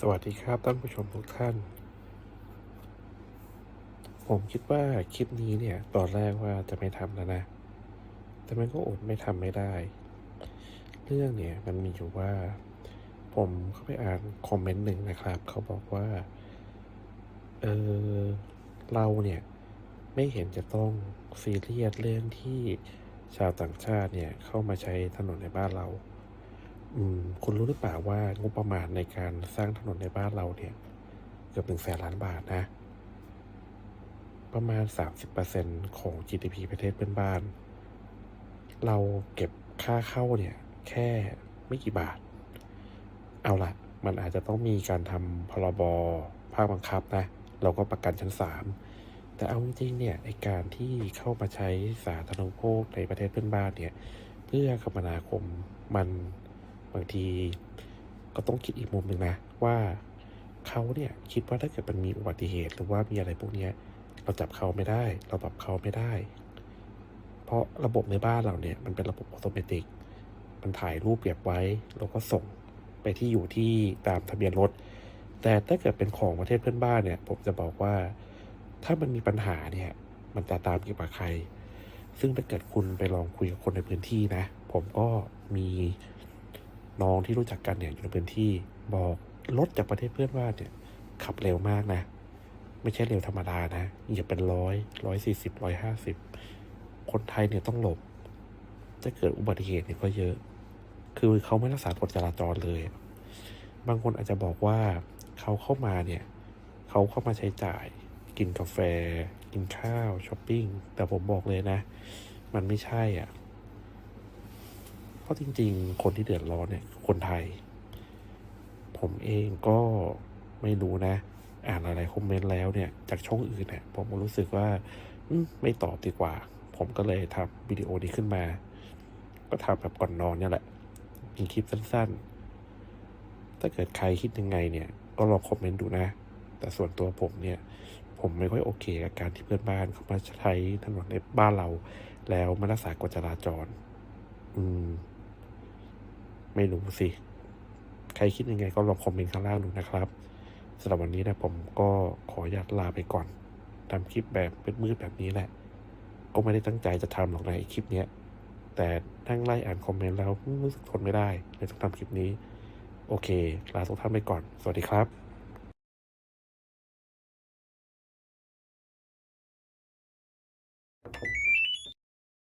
สวัสดีครับท่านผู้ชมทุกท่าน ผมคิดว่าคลิปนี้เนี่ย ตอนแรกว่าจะไม่ทำแล้วนะ แต่มันก็อดไม่ทำไม่ได้ เรื่องเนี่ยมันมีอยู่ว่า ผมเข้าไปอ่านคอมเมนต์หนึ่งนะครับ เขาบอกว่า เออเราเนี่ย ไม่เห็นจะต้องซีเรียสเรื่องที่ชาวต่างชาติเนี่ยเข้ามาใช้ถนนในบ้านเรา คุณรู้หรือเปล่าว่างบประมาณในการสร้างถนนในบ้านเราเนี่ย เกือบหนึ่งแสนล้านบาทนะ ประมาณ 30%ของ GDP ประเทศเพื่อนบ้าน เราเก็บค่าเข้าเนี่ย แค่ไม่กี่บาท เอาละมันอาจจะต้องมีการทำพรบภาคบังคับนะ เราก็ประกันชั้นสามแต่เอาจริงเนี่ยไอการที่เข้ามาใช้สาธารณูปโภคในประเทศเพื่อนบ้านเนี่ย เพื่อคมนาคมมัน บางทีก็ต้องคิดอีกมุมหนึ่งนะ ว่าเขาเนี่ยคิดว่าถ้าเกิดมันมีอุบัติเหตุ หรือว่ามีอะไรพวกนี้เราจับเขาไม่ได้ เราปรับเขาไม่ได้ เพราะระบบในบ้านเราเนี่ยมันเป็นระบบอัตโนมัติมันถ่ายรูปเก็บไว้ แล้วก็ส่งไปที่อยู่ที่ตามทะเบียนรถ แต่ถ้าเกิดเป็นของประเทศเพื่อนบ้านเนี่ย ผมจะบอกว่าถ้ามันมีปัญหาเนี่ย มันจะตามเกี่ยวกับใคร ซึ่งถ้าเกิดคุณไปลองคุยกับคนในพื้นที่นะ ผมก็มี น้องที่รู้จักกันเนี่ยอยู่ในพื้นที่บอกรถจากประเทศเพื่อนบ้านเนี่ยขับเร็วมากนะ ไม่ใช่เร็วธรรมดานะอย่าเป็นร้อยร้อยสี่สิบร้อยห้าสิบคนไทยเนี่ยต้องหลบ จะเกิดอุบัติเหตุเนี่ยก็เยอะ คือเขาไม่รักษากฎจราจรเลย บางคนอาจจะบอกว่าเขาเข้ามาเนี่ยเขาเข้ามาใช้จ่าย กินกาแฟ กินข้าวช้อปปิ้งแต่ผมบอกเลยนะ มันไม่ใช่อะ เพราะจริง ๆ คนที่เดือดร้อนเนี่ยคนไทย ผมเองก็ไม่รู้นะ อ่านอะไรคอมเมนต์แล้วเนี่ย จากช่องอื่นเนี่ยผมรู้สึกว่าอมไม่ตอบดีกว่า ผมก็เลยทำวิดีโอนี้ขึ้นมา ก็ทำแบบก่อนนอนเนี่ยแหละมีคลิปสั้นๆ ถ้าเกิดใครคิดยังไงเนี่ย ก็ลองคอมเมนต์ดูนะ แต่ส่วนตัวผมเนี่ย ผมไม่ค่อยโอเคกับการที่เพื่อนบ้านเขามาใช้ถนนในบ้านเรา แล้วม่รักษากฎจราจร อืม ไม่รู้สิ ใครคิดยังไงก็ลองคอมเมนต์ข้างล่างดูนะครับสำหรับวันนี้นะผมก็ขออนุญาตลาไปก่อนทำคลิปแบบมืดๆแบบนี้แหละ ก็ไม่ได้ตั้งใจจะทำหรอกในคลิปนี้แต่นั่งไล่อ่านคอมเมนต์แล้วรู้สึกทนไม่ได้เลยต้องทำคลิปนี้ โอเค ลาทุกท่านไปก่อน สวัสดีครับ